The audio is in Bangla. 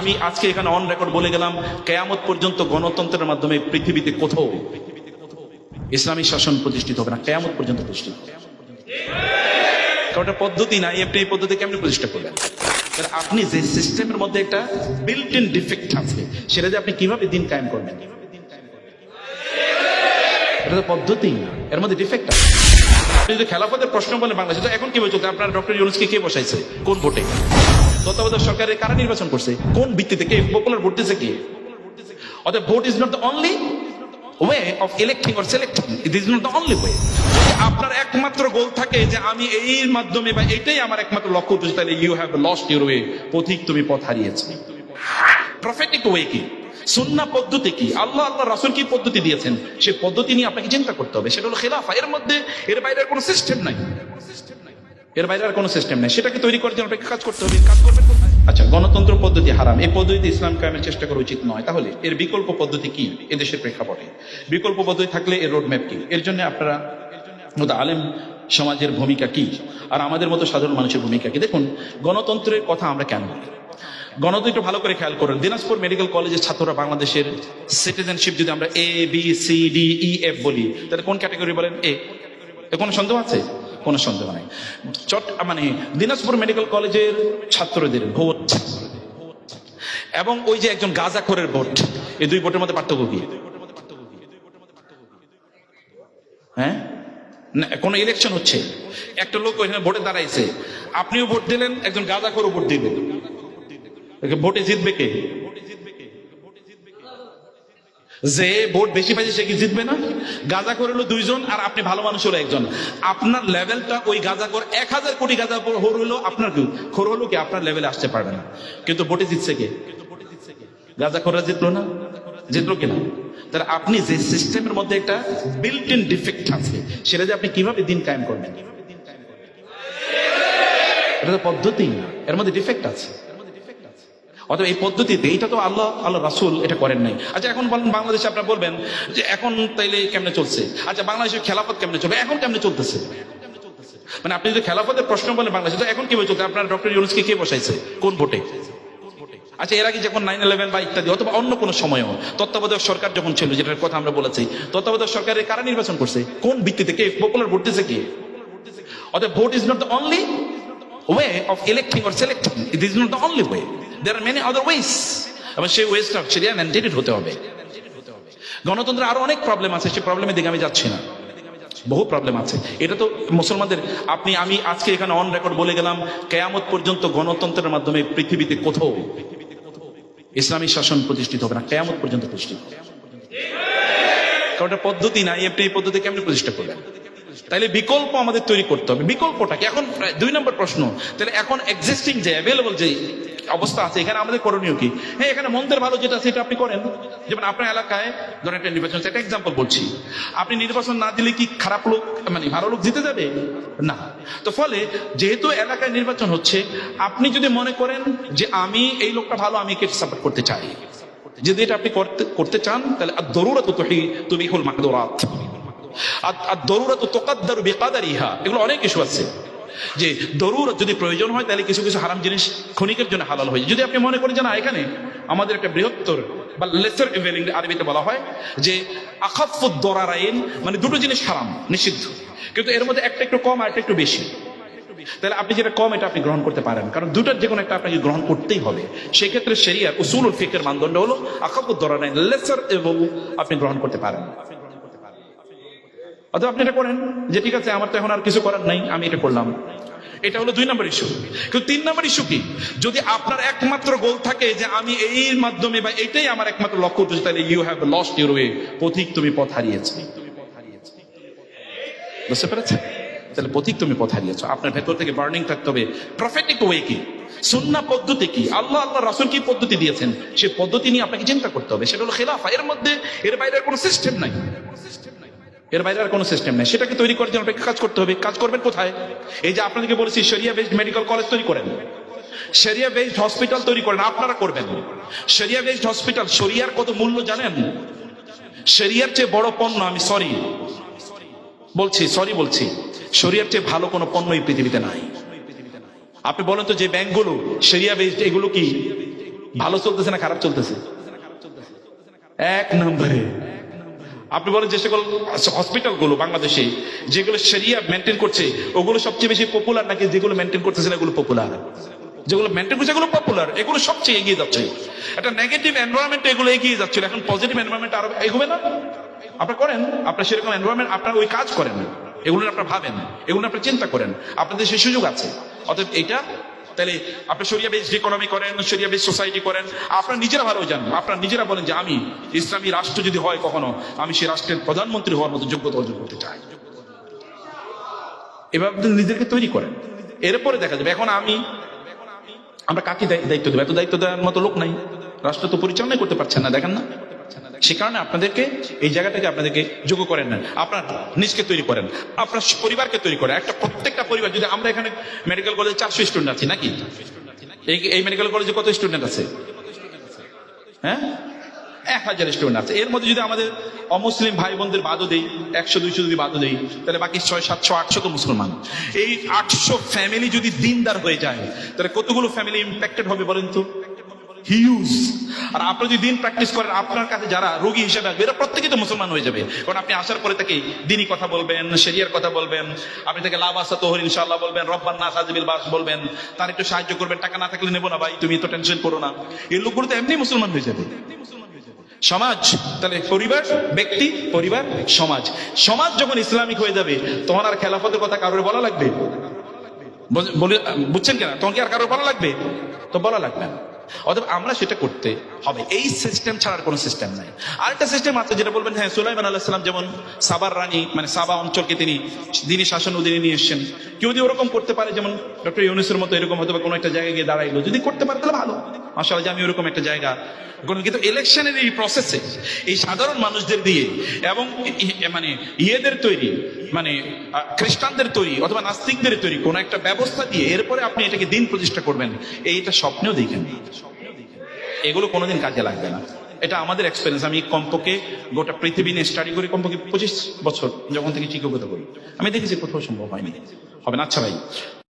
আমি আজকে এখানে অন রেকর্ড বলে গেলাম, কেয়ামত পর্যন্ত গণতন্ত্রের মাধ্যমে পৃথিবীতে কোথাও ইসলামী শাসন প্রতিষ্ঠিত হবে না, কেয়ামত পর্যন্ত প্রতিষ্ঠিত। কারণ পদ্ধতি নাই আপনি এই পদ্ধতি কেমনি প্রতিষ্ঠা করবেন আপনি যে সিস্টেমের মধ্যে একটা বিল্ট ইন ডিফেক্ট আছে, সেটা যে আপনি কীভাবে দিন কায়েম করবেন? এটা তো পদ্ধতি না, এর মধ্যে ডিফেক্ট আছে। আপনি যদি খেলাফতের প্রশ্ন বলে বাংলাদেশে এখন কি বলছে? আপনার ডক্টর ইউনুসকে কে বসাইছে? কোন ভোটে? তত্ত্বাবধায়ক সরকারের কারা নির্বাচন করছে? কোন ভিত্তিতে? কে? পপুলার ভোট অর্থাৎ vote is not the only way of or it is not the only way আপনার একমাত্র গোল থাকে যে আমি এই মাধ্যমে বা এটাই আমার একমাত্র লক্ষ্য উদ্দেশ্য, তাহলে you have lost your way পথিক তুমি পথ হারিয়েছে। প্রফেটিক ওয়ে কি? সুন্না পদ্ধতি কি? আল্লাহ আল্লাহ রাসুল কি পদ্ধতি দিয়েছেন? সেই পদ্ধতি নিয়ে আপনাকে চিন্তা করতে হবে। সেটা হলো খেলাফা। এর মধ্যে, এর বাইরে কোনো সিস্টেম নাই। এর বাইরে আর কোনো সিস্টেম নেই। সেটাকে তৈরি করার জন্য আপনাকে কাজ করতে হবে। কাজ করবেন আচ্ছা গণতন্ত্র পদ্ধতি হারাম। এই পদ্ধতিতে ইসলাম কায়েমের চেষ্টা করা উচিত নয়। তাহলে এর বিকল্প পদ্ধতি কি? এদেশের প্রেক্ষাপটে। বিকল্প পদ্ধতি থাকলে এর রোডম্যাপ কি? এর জন্য আপনারা মতো আলেম সমাজের ভূমিকা কি? আর আমাদের মতো সাধারণ মানুষের ভূমিকা কি? দেখুন, গণতন্ত্রের কথা আমরা কেন বলি? গণতন্ত্র ভালো করে খেয়াল করুন। দিনাজপুর মেডিকেল কলেজের ছাত্ররা বাংলাদেশের সিটিজেনশিপ যদি আমরা A B C D E F বলি, তাহলে কোন ক্যাটাগরি বলেন? এ কোনো সন্দেহ আছে? কোনো সন্দেহ নাই। চট মানে দিনাজপুর মেডিকেল কলেজের ছাত্রদের ভোট। এবং ওই যে একজন গাজাখোরের ভোট, এই দুই ভোটের মধ্যে পার্থক্য কি? হ্যাঁ? না, কোনো ইলেকশন হচ্ছে। একটা লোক ওইখানে ভোটে দাঁড়াইছে। আপনিও ভোট দিলেন, একজন গাজাখোরও ভোট দিবেন ভোটে জিতবে কে? যে ভোট বেশি পাইছে সে কি জিতবে না? গাজা করে হলো দুইজন আর আপনি ভালো মানুষ হলো একজন। আপনার লেভেলটা ওই গাজা করে এক হাজার কোটি গাজা হোর হলো আপনার কি? খোর হলো কি? আপনার লেভেলে আসতে পারবে না। কিন্তু ভোটে জিতছে কে? গাজা খোররা জিতলো না? জিতলো কিনা? তাহলে আপনি যে সিস্টেমের মধ্যে একটা বিল্ট ইন ডিফেক্ট আছে, সেটা যে আপনি কীভাবে দিন কায়েম করবেন? এটা পদ্ধতি না, এর মধ্যে ডিফেক্ট আছে। অতএব এই পদ্ধতিতে এটা তো আল্লাহ আল্লাহ রাসুল এটা করেন নাই। আচ্ছা এখন বলেন, বাংলাদেশে আপনারা বলবেন যে এখন তাইলে কেমনে চলছে? আচ্ছা বাংলাদেশের খেলাফত কেমনে চলবে? এখন কেমনে চলতেছে? মানে আপনি যদি খেলাফতের প্রশ্ন বলেন বাংলাদেশে, তো এখন কি চলছে? আপনার ডক্টর ইউনুসকে কে বসাইছে? কোন ভোটে? আচ্ছা এর আগে যখন নাইন ইলেভেন বা ইত্যাদি, অথবা অন্য কোনো সময়ও তত্ত্বাবধায়ক সরকার যখন ছিল, যেটার কথা আমরা বলেছি, তত্ত্বাবধায়ক সরকারের কারা নির্বাচন করছে? কোন ভিত্তিতে? কে? পপুলার ভোট দিছে কে? অর্থাৎ vote is not the only way of electing or selecting it is not the only way there are many other ways এবং সেই ওয়েসটা সেরিয়া ম্যান্ডেটেড হতে হবে। গণতন্ত্রের আরও অনেক প্রবলেম আছে, সেই প্রবলেমের দিকে আমি যাচ্ছি না। বহু প্রবলেম আছে। এটা তো মুসলমানদের, আপনি, আমি আজকে এখানে অন রেকর্ড বলে গেলাম, কেয়ামত পর্যন্ত গণতন্ত্রের মাধ্যমে পৃথিবীতে কোথাও ইসলামী শাসন প্রতিষ্ঠিত হবে না, কেয়ামত পর্যন্ত প্রতিষ্ঠিত হবে। কারণ পদ্ধতি না এই পদ্ধতি কেমনি প্রতিষ্ঠা করবেন? তাইলে বিকল্প আমাদের তৈরি করতে হবে। বিকল্পটা কি? এখন দুই নম্বর প্রশ্ন। তাহলে এখন এক্সিস্টিং যে অ্যাভেলেবল যে অবস্থা আছে, এখানে আমাদের করণীয় কি? হ্যাঁ এখানে মন্দের ভালো যেটা সেটা আপনি করেন। যেমন আপনার এলাকায় ধরেন একটা নির্বাচন, একটা এক্সাম্পল বলছি। আপনি নির্বাচন না দিলে কি খারাপ লোক মানে ভালো লোক জিতে যাবে? না। তো ফলে যেহেতু এলাকায় নির্বাচন হচ্ছে, আপনি যদি মনে করেন যে আমি এই লোকটা ভালো, আমি একে সাপোর্ট করতে চাই। যদি এটা আপনি করতে করতে চান, তাহলে দরুরা তো তুমি হুল মাকদুরাত আর দরুরা তো তোকাদ্দারু বেকাদারিহা, এগুলো অনেক ইস্যু আছে। যে যদি প্রয়োজন হয়, তাহলে কিছু কিছু হারাম জিনিস ক্ষণিকের জন্য হালাল যদি আপনি মনে করেন যে না, এখানে আমাদের একটা বৃহত্তর বা লেসার ইভেলিং আরবিতে বলা হয়, যে আখাফুদ দরারাইন মানে দুটো জিনিস হারাম, নিষিদ্ধ। কিন্তু এর মধ্যে একটা একটু কম আর একটা একটু বেশি। তাহলে আপনি যেটা কম, এটা আপনি গ্রহণ করতে পারেন। কারণ দুটার যে কোনো একটা আপনাকে গ্রহণ করতেই হবে। সেক্ষেত্রে সেরিয়ার উসুল ফিকের মানদণ্ড হলো আকাবুদ দরানাইন লেসার এবং আপনি গ্রহণ করতে পারেন। অথবা আপনি এটা করেন যে, ঠিক আছে, আমার তো এখন আর কিছু করার নাই, আমি এটা করলাম। এটা হলো দুই নম্বর ইস্যু কিন্তু তিন নম্বর ইস্যু কি? যদি আপনার একমাত্র গোল থাকে যে, আমি এই মাধ্যমে বা এটাই আমার একমাত্র লক্ষ্য উদ্দেশ্য, তাহলে you have lost your way পথিক তুমি পথ হারিয়েছে। বুঝতে পেরেছেন? তাহলে পথিক তুমি পথ হারিয়েছ। আপনার ভেতর থেকে বার্নিং থাকতে হবে। প্রফেটিক ওয়ে কি? সুন্না পদ্ধতি কি? আল্লাহ আল্লাহ রাসুল কি পদ্ধতি দিয়েছেন? সে পদ্ধতি নিয়ে আপনাকে চিন্তা করতে হবে। সেটা হলো খেলাফা। এর মধ্যে, এর বাইরে কোনো সিস্টেম নাই। এর বাইরে আর কোনো সিস্টেম নেই। সেটাকে তৈরি করার জন্য আপনাকে কাজ করতে হবে। কাজ করবেন কোথায়? এই যে আপনাদেরকে বলেছি শরিয়া বেসড মেডিকেল কলেজ তৈরি করেন। শরিয়া বেসড হসপিটাল তৈরি করেন, আপনারা করবেন। শরিয়া বেসড হসপিটাল শরিয়ার কত মূল্য জানেন? শরিয়ার চেয়ে বড় পণ্য, আমি সরি বলছি সরি বলছি। শরিয়ার চেয়ে ভালো কোনো পণ্য এই পৃথিবীতে নাই। আপনি বলেন তো যে ব্যাংকগুলো শরিয়া বেসড এগুলো কি? ভালো চলতেছে না খারাপ চলতেছে? এক নম্বরে। আপনি বলেন যে সকল হসপিটালগুলো বাংলাদেশে যেগুলো সেরিয়া মেনটেন করছে, ওগুলো সবচেয়ে বেশি পপুলার নাকি যেগুলো মেনটেন করতেছে এগুলো পপুলার যেগুলো মেনটেন করছে এগুলো পপুলার এগুলো সবচেয়ে এগিয়ে যাচ্ছে। একটা নেগেটিভ এনভায়রনমেন্ট এগুলো এগিয়ে যাচ্ছিল এখন পজিটিভ এনভায়রনমেন্ট আরও এগোবে না? আপনার করেন? আপনার সেরকম এনভায়রনমেন্ট আপনার ওই কাজ করেন। এগুলো নিয়ে আপনার ভাবেন, এগুলো নিয়ে আপনার চিন্তা করেন। আপনাদের সেই সুযোগ আছে। অতএব এটা তাহলে আপনি সরিয়া বেস ইকোনমি করেন সরিয়া বেস সোসাইটি করেন, আপনার নিজেরা ভালো জানেন। আপনার নিজেরা বলেন যে আমি ইসলামী রাষ্ট্র যদি হয় কখনো, আমি সেই রাষ্ট্রের প্রধানমন্ত্রী হওয়ার মতো যোগ্যতা অর্জন করতে চাই। এভাবে নিজেদেরকে তৈরি করেন। এরপরে দেখা যাবে, এখন আমি, আমরা কাকে দায়ি- দায়িত্ব দেবো? এত দায়িত্ব দেওয়ার মতো লোক নাই। রাষ্ট্র তো পরিচালনাই করতে পারছেন না, দেখেন না। সে কারণে আপনাদেরকে এই জায়গাটাকে আপনাদেরকে যোগ্য করেন না। আপনার নিজকে তৈরি করেন। আপনার পরিবারকে তৈরি করেন। একটা প্রত্যেকটা পরিবার, যদি আমরা এখানে মেডিকেল কলেজে চারশো স্টুডেন্ট আছি নাকি? এই মেডিকেল কলেজে কত স্টুডেন্ট আছে? হ্যাঁ? এক হাজার স্টুডেন্ট আছে। এর মধ্যে যদি আমাদের অমুসলিম ভাই বোনদের বাদও দেই, একশো, দুইশো যদি বাদও দেই, তাহলে বাকি ছয় সাতশো আটশো তো মুসলমান। এই আটশো ফ্যামিলি যদি দিনদার হয়ে যায়, তাহলে কতগুলো ফ্যামিলি ইম্প্যাক্টেড হবে বলেন তো? হিউজ আর আপনি যদি দিন প্র্যাকটিস করেন, আপনার কাছে যারা রোগী হিসেবে আসবে, এরা প্রত্যেকেই তো মুসলমান হয়ে যাবে। কারণ আপনি আসার পরে তাকে দিনই কথা বলবেন শরিয়ার কথা বলবেন, আপনি তাকে লাভ আসা তোহর ইনশাল্লাহ বলবেন, রব্বান না সাজিবিল বাস বলবেন, তার একটু সাহায্য করবেন, টাকা না থাকলে নেব না ভাই, তুমি তো টেনশন করো না। এই লোকগুলো তো এমনি মুসলমান হয়ে যাবে। সমাজ, তাহলে পরিবার, ব্যক্তি, পরিবার, সমাজ। সমাজ যখন ইসলামিক হয়ে যাবে, তখন আর খেলাফতের কথা কারোর বলা লাগবে? বুঝছেন কেন? তখন কি আর কারোর বলা লাগবে? তো বলা লাগবে না। অতএব আমরা সেটা করতে হবে। এই সিস্টেম ছাড়ার কোনো সিস্টেম নাই। আরেকটা সিস্টেম আছে যেটা বলবেন হ্যাঁ সুলাইমান আল্লাহ সাল্লাম যেমন সাবার রানী মানে সাবা অঞ্চলকে তিনি দিনী শাসন অধীনে নিয়ে এসছেন, কেউ যদি ওরকম করতে পারে, যেমন ডক্টর ইউনুসের মতো এরকম হয়তো বা কোনো একটা জায়গায় গিয়ে দাঁড়াইলো, যদি করতে পারে, তাহলে ভালো। মাসাল যে আমি ওরকম একটা জায়গা কিন্তু ইলেকশনের এই প্রসেসে এই সাধারণ মানুষদের দিয়ে এবং মানে ইয়েদের তৈরি মানে খ্রিস্টানদের তৈরি অথবা নাস্তিকদের তৈরি কোন একটা ব্যবস্থা দিয়ে এরপরে আপনি এটাকে দিন প্রতিষ্ঠা করবেন, এইটা স্বপ্নেও দেখেন। এগুলো কোনোদিন কাজে লাগবে না। এটা আমাদের এক্সপিরিয়েন্স আমি কমপক্ষে গোটা পৃথিবী নিয়ে স্টাডি করি, কমপক্ষে পঁচিশ বছর যখন থেকে শিক্ষকতা করি আমি দেখেছি কোথাও সম্ভব হয়নি। হবে না? আচ্ছা ভাই।